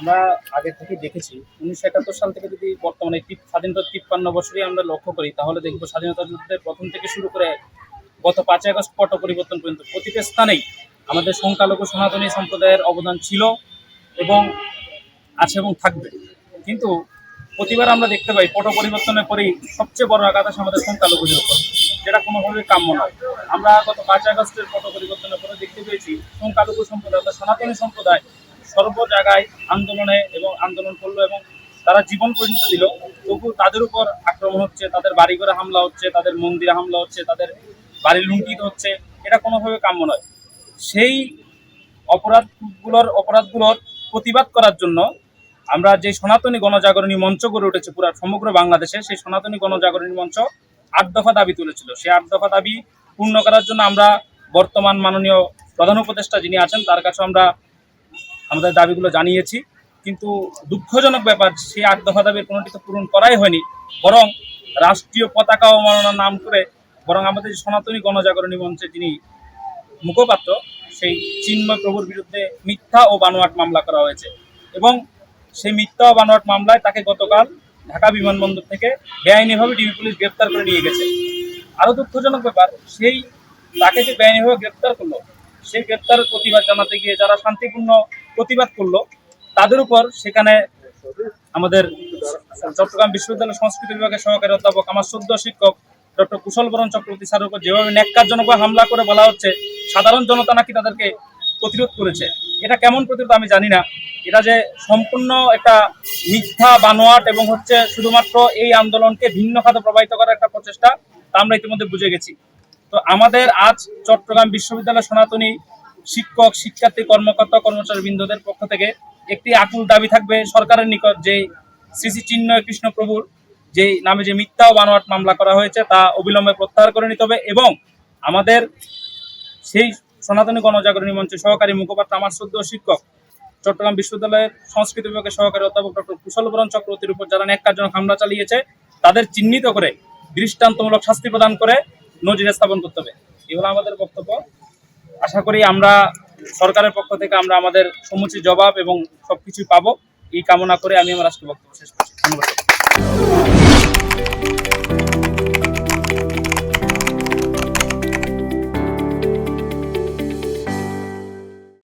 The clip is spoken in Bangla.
আমরা আগে থেকে দেখেছি। উনিশশো একাত্তর সাল থেকে যদি বর্তমানে টিপ- স্বাধীনতা তিপ্পান্ন বছরই আমরা লক্ষ্য করি, তাহলে দেখব স্বাধীনতা যুদ্ধের প্রথম থেকে শুরু করে গত পাঁচই আগস্ট পট পরিবর্তন পর্যন্ত প্রতিটা স্থানেই আমাদের সংখ্যালঘু সনাতনী সম্প্রদায়ের অবদান ছিল এবং আছে এবং থাকবে। কিন্তু প্রতিবার আমরা দেখতে পাই পট পরিবর্তনের পরেই সবচেয়ে বড় আঘাত আছে আমাদের সংখ্যালঘুদের উপর, যেটা কোনোভাবেই কাম্য নয়। আমরা গত পাঁচ আগস্টের পট পরিবর্তনের পরে দেখতে পেয়েছি সংখ্যালঘু সম্প্রদায় অর্থাৎ সনাতনী সম্প্রদায় সর্ব জায়গায় আন্দোলনে এবং আন্দোলন করল এবং তারা জীবন পর্যন্ত দিল। তবু তাদের উপর আক্রমণ হচ্ছে, তাদের বাড়ি ঘরে হামলা হচ্ছে, তাদের মন্দিরে হামলা হচ্ছে, তাদের বাড়ি লুণ্ঠিত হচ্ছে। এটা কোনোভাবে কাম্য নয়। সেই অপরাধগুলোর অপরাধগুলোর প্রতিবাদ করার জন্য আমরা যে সনাতনী গণজাগরণী মঞ্চ গড়ে উঠেছে পুরো সমগ্র বাংলাদেশে, সেই সনাতনী গণজাগরণী মঞ্চ আট দফা দাবি তুলেছিল। সেই আট দফা দাবি পূর্ণ করার জন্য আমরা বর্তমান মাননীয় প্রধান উপদেষ্টা যিনি আছেন, তার কাছে আমরা আমাদের দাবিগুলো জানিয়েছি। কিন্তু দুঃখজনক ব্যাপার, সেই আট দফা দাবির কোনোটি তো পূরণ করাই হয়নি, বরং রাষ্ট্রীয় পতাকা অবমাননার নাম করে বরং আমাদের সনাতনী গণজাগরণী মঞ্চে যিনি মুখপাত্র, সেই চিন্ময় প্রভুর বিরুদ্ধে মিথ্যা ও বানোয়াট মামলা করা হয়েছে। এবং সেই মিথ্যা ও বানোয়াট মামলায় তাকে গতকাল ঢাকা বিমানবন্দর থেকে বেআইনিভাবে ডিবি পুলিশ গ্রেপ্তার করে নিয়ে গেছে। আরও দুঃখজনক ব্যাপার, সেই তাকে যে বেআইনিভাবে গ্রেপ্তার করল, সেই গ্রেপ্তারের প্রতিবাদ জানাতে গিয়ে যারা শান্তিপূর্ণ প্রতিবাদ করল। তাদের উপর সেখানে আমাদের চট্টগ্রাম বিশ্ববিদ্যালয় সংস্কৃতি বিভাগের সহকারী অধ্যাপক, আমার সদ্য শিক্ষক, ডক্টর কুশল বরণ চক্রবর্তী স্যারের উপর যেভাবে ন্যাক্কারজনকভাবে হামলা করে বলা হচ্ছে, সাধারণ জনতা নাকি তাদেরকে প্রতিরোধ করেছে। এটা কেমন প্রতিরোধ আমি জানি না। এটা যে সম্পূর্ণ একটা মিথ্যা বানোয়াট এবং হচ্ছে শুধুমাত্র এই আন্দোলনকে ভিন্ন খাতে প্রবাহিত করার একটা প্রচেষ্টা, তা আমরা ইতিমধ্যে বুঝে গেছি। তো আমাদের আজ চট্টগ্রাম বিশ্ববিদ্যালয় সনাতনী শিক্ষক, শিক্ষার্থী, কর্মকর্তা, কর্মচারী বৃন্দদের পক্ষ থেকে একটি আকুল দাবি থাকবে সরকারের নিকট যে শ্রী চিন্ময় কৃষ্ণপ্রভুর যে নামে যে মিথ্যা ও বানোয়াট মামলা করা হয়েছে, তা অবিলম্বে প্রত্যাহার করে নিতে হবে এবং আমাদের সেই সনাতনী গণজাগরণী মঞ্চের সহকারী মুখপাত্র, আমার সদ্য শিক্ষক, চট্টগ্রাম বিশ্ববিদ্যালয়ের সংস্কৃত বিভাগের সহকারী অধ্যাপক ডক্টর কুশল বরণ চক্রবর্তীর উপর যারা ন্যাক্কারজনক হামলা চালিয়েছে, তাদের চিহ্নিত করে দৃষ্টান্তমূলক শাস্তি প্রদান করে নজির স্থাপন করতে হবে। এগুলো আমাদের বক্তব্য। আশা করি আমরা সরকারের পক্ষ থেকে আমরা আমাদের সমুচিত জবাব এবং সবকিছু পাবো। এই কামনা করে আমি আমার আজকে বক্তব্য শেষ করছি। ধন্যবাদ।